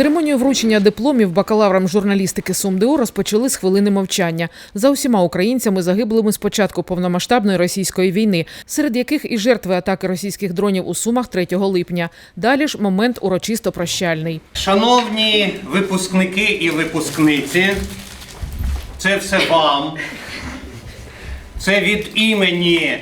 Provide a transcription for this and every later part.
Церемонію вручення дипломів бакалаврам журналістики СумДУ розпочали з хвилини мовчання за усіма українцями, загиблими з початку повномасштабної російської війни, серед яких і жертви атаки російських дронів у Сумах 3 липня. Далі ж момент урочисто прощальний. Шановні випускники і випускниці, це все вам. Це від імені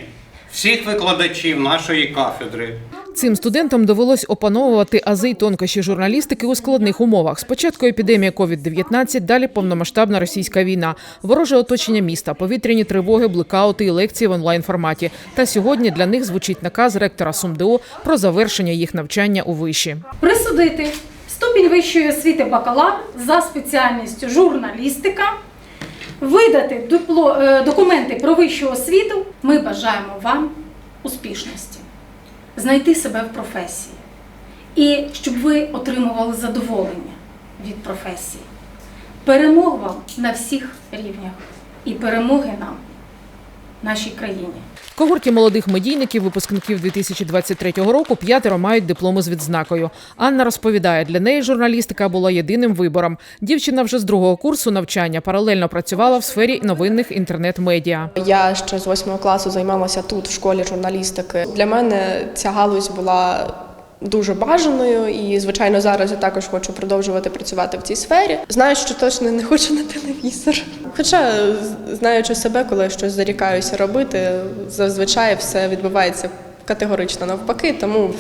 всіх викладачів нашої кафедри. Цим студентам довелось опановувати ази й тонкощі журналістики у складних умовах. Спочатку епідемія COVID-19, далі повномасштабна російська війна, вороже оточення міста, повітряні тривоги, блекаути і лекції в онлайн форматі. Та сьогодні для них звучить наказ ректора СумДУ про завершення їх навчання у виші. присудити ступінь вищої освіти бакалавр за спеціальністю журналістика, видати е, документи про вищу освіту. Ми бажаємо вам успішності, знайти себе в професії і щоб ви отримували задоволення від професії. Перемог вам на всіх рівнях і перемоги нам, нашій країні. Когорті молодих медійників, випускників 2023 року, п'ятеро мають дипломи з відзнакою. Анна розповідає, для неї журналістика була єдиним вибором. Дівчина вже з другого курсу навчання паралельно працювала в сфері новинних інтернет-медіа. Я ще з восьмого класу займалася тут, в школі журналістики. Для мене ця галузь була дуже бажаною, і звичайно зараз я також хочу продовжувати працювати в цій сфері. Знаю, що точно не хочу на телевізор. Хоча, знаючи себе, коли я щось зарікаюся робити, зазвичай все відбувається категорично навпаки, тому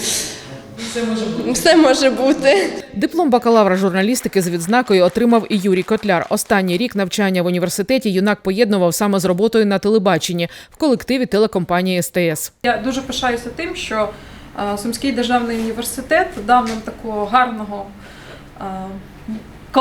все може бути. Диплом бакалавра журналістики з відзнакою отримав і Юрій Котляр. Останній рік навчання в університеті юнак поєднував саме з роботою на телебаченні в колективі телекомпанії СТС. Я дуже пишаюся тим, що Сумський державний університет дав нам такого гарного е,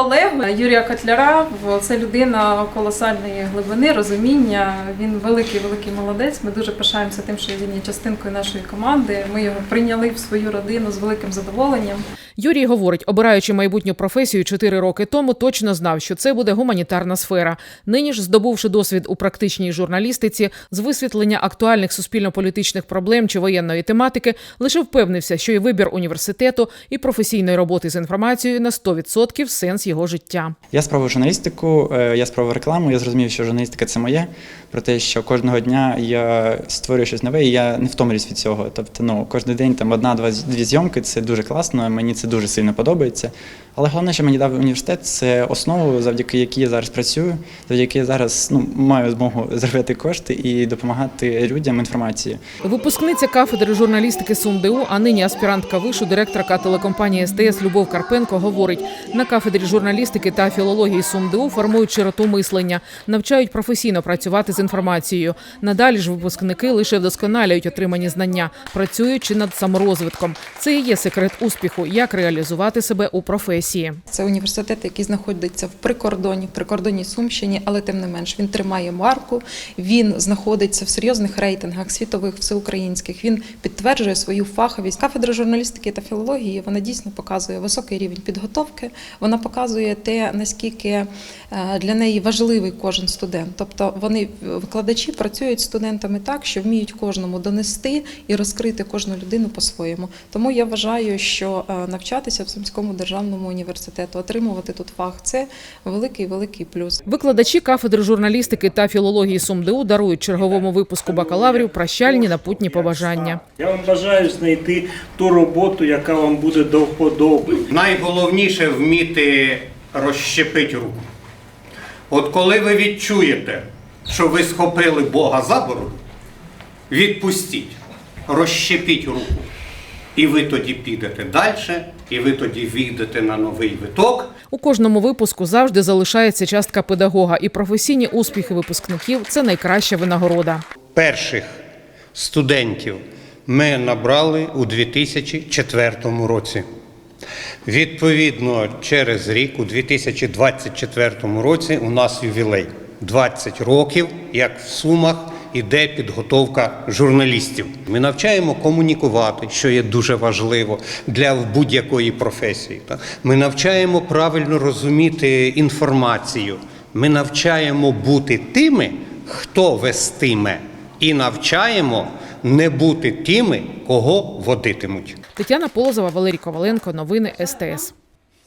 колегу Юрія Котляра. Це людина колосальної глибини, розуміння. Він великий, великий молодець. Ми дуже пишаємося тим, що він є частинкою нашої команди. Ми його прийняли в свою родину з великим задоволенням. Юрій говорить, обираючи майбутню професію 4 роки тому, точно знав, що це буде гуманітарна сфера. Нині ж, здобувши досвід у практичній журналістиці з висвітлення актуальних суспільно-політичних проблем чи воєнної тематики, лише впевнився, що і вибір університету і професійної роботи з інформацією на 100% сенс його життя. Я спробував журналістику, е, я спробував рекламу, я зрозумів, що журналістика це моє, про те, що кожного дня я створюю щось нове, і я не втомлююсь від цього. Тобто, ну, кожен день там одна-два дві зйомки це дуже класно, мені це дуже сильно подобається. Але головне, що мені дав університет, це основу, завдяки якій я зараз працюю, завдяки я зараз ну, маю змогу заробляти кошти і допомагати людям інформацією. Випускниця кафедри журналістики СумДУ, а нині аспірантка вишу, директорка телекомпанії СТС Любов Карпенко говорить: на кафедрі журналістики та філології СумДУ формують широту мислення, навчають професійно працювати з інформацією. Надалі ж випускники лише вдосконалюють отримані знання, працюючи над саморозвитком. Це і є секрет успіху, як реалізувати себе у професії. Це університет, який знаходиться в прикордоні, в прикордонній Сумщині, але тим не менш він тримає марку. Він знаходиться в серйозних рейтингах світових, всеукраїнських. Він підтверджує свою фаховість. Кафедра журналістики та філології вона дійсно показує високий рівень підготовки. Вона показує те, наскільки е, для неї важливий кожен студент. Тобто вони викладачі працюють студентами так, що вміють кожному донести і розкрити кожну людину по-своєму. Тому я вважаю, що е, навчатися в Сумському державному університету, отримувати тут фах це великий великий плюс. Викладачі кафедри журналістики та філології СумДУ дарують черговому випуску бакалаврів прощальні напутні побажання. Я вам бажаю знайти ту роботу, яка вам буде до вподоби. Найголовніше вміти розщепити руку. От коли ви відчуєте, що ви схопили Бога за бороду, відпустіть, розщепіть руку. І ви тоді підете далі, і ви тоді війдете на новий виток. У кожному випуску завжди залишається частка педагога, і професійні успіхи випускників це найкраща винагорода. Перших студентів ми набрали у 2004 році. Відповідно, через рік, у 2024 році, у нас ювілей 20 років, як в Сумах іде підготовка журналістів. Ми навчаємо комунікувати, що є дуже важливо для будь-якої професії. Ми навчаємо правильно розуміти інформацію. Ми навчаємо бути тими, хто вестиме, і навчаємо не бути тими, кого водитимуть. Тетяна Полозова, Валерій Коваленко. Новини СТС.